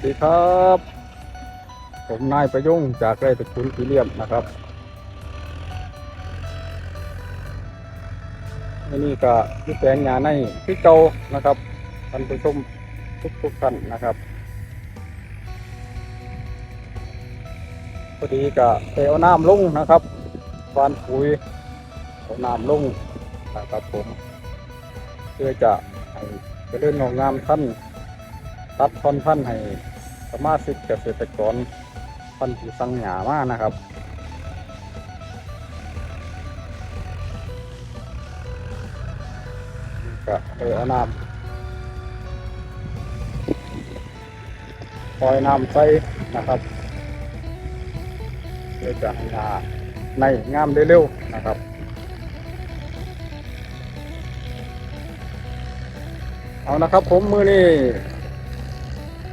สดีครับ ผมนายประยงจากไร่ตะคุนสีเลี่ยมนะครับนนี้ก็ที่แปลงงาในที่เก่านะครับท่านผู้ชมทุกทุกๆท่านนะครับพอดีก็เอาน้ำลงนะครับฟานปุ๋ยเอาน้ำลงนะครับผมเพื่อจะให้เจริญงอกงามท่านตัดทอนพันให้ สมาชิกเกษตรกรพันธุ์ที่สั่งหยามานะครับก็เออเอาน้ำปล่อยน้ำใส่นะครับเพื่อจะให้หญ้าในงามได้เร็วนะครับเอานะครับผมมือนี้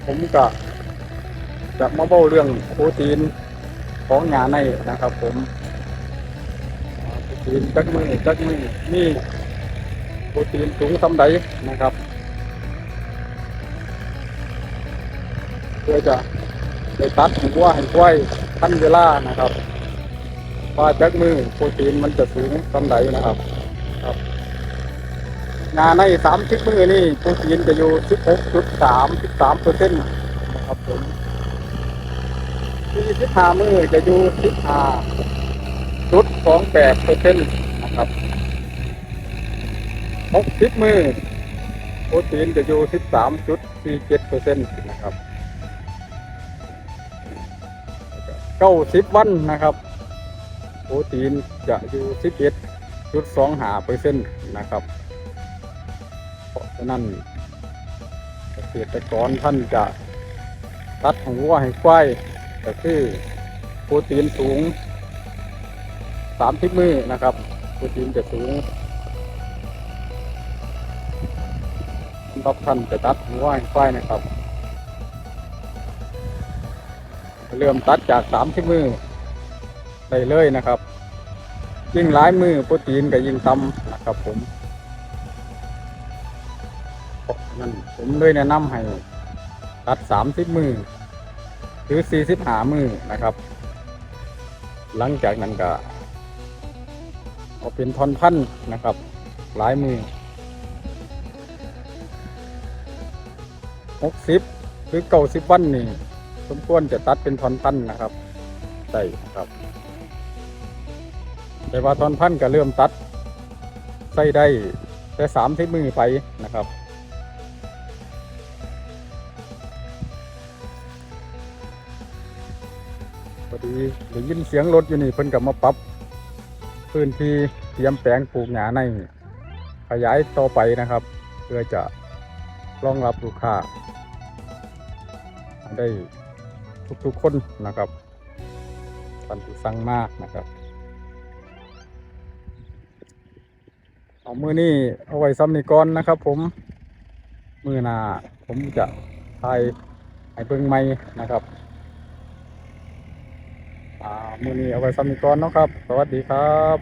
ผมก็ จะมาเบ้าเรื่องโปรตีนของหยาในนะครับ ผมโปรตีนจักมือจักมือนี่โปรตีนสูงสำใดนะครับเพื่อจะไปตัดหัวให้กล้วยทันเวลานะครับว่าจักมือโปรตีนมันจะสูงสำใดนะครับครับงานในสามสิบมือนี่โปรตีนจะอยู่สิบหกจุดสามสิบสามเปอร์เซ็นต์นะครับผม สี่สิบห้ามือจะอยู่สิบห้าจุดสองแปดเปอร์เซ็นต์นะครับหกสิบมือโปรตีนจะอยู่สิบสามจุดสี่เจ็ดเปอร์เซ็นต์นะครับเก้าสิบวันนะครับ โปรตีนจะอยู่สิบเอ็ดจุดสองหาเปอร์เซ็นต์นะครับ เพราะฉะนั้นเกษตรกรท่านจะตัดหัวให้ควาย ก็คือโปรตีนสูงสามทิศมือนะครับโปรตีนจะสูงรับท่านจะตัดหัวให้ควายนะครับ เริ่มตัดจากสามทิศมือได้เลยนะครับ ยิ่งหลายมือโปรตีนก็ยิ่งต่ำนะครับผมนั้นผมเลยแนะนำให้ตัดสามสิบมือ หรือสี่สิบหามือนะครับ หลังจากนั้นก็เอาเป็นทอนพันธ์นะครับ หลายมือหกสิบหรือเก้าสิบวันนี่สมควรจะตัดเป็นทอนพันธ์นะครับใส่ครับแต่ว่าทอนพันธ์ก็เริ่มตัดใส่ได้แต่สามสิบมือไปนะครับ อดีได้ยินเสียงรถอยู่นี่เพิ่นกับมาปรับ พื้นที่เตรียมแปลงปลูกหญ้าในขยายต่อไปนะครับ เพื่อจะรองรับลูกค้าได้ทุกๆคนนะครับท่านที่สั่งมากนะครับเอามือนี่เอาไว้ซ้ำนี่ก่อนนะครับ ผมมือหนาผมจะถ่ายให้เบิ่งใหม่นะครับ อ่ามือนี้เอาไว้ซ้ำอีกก่อนเนาะครับ สวัสดีครับ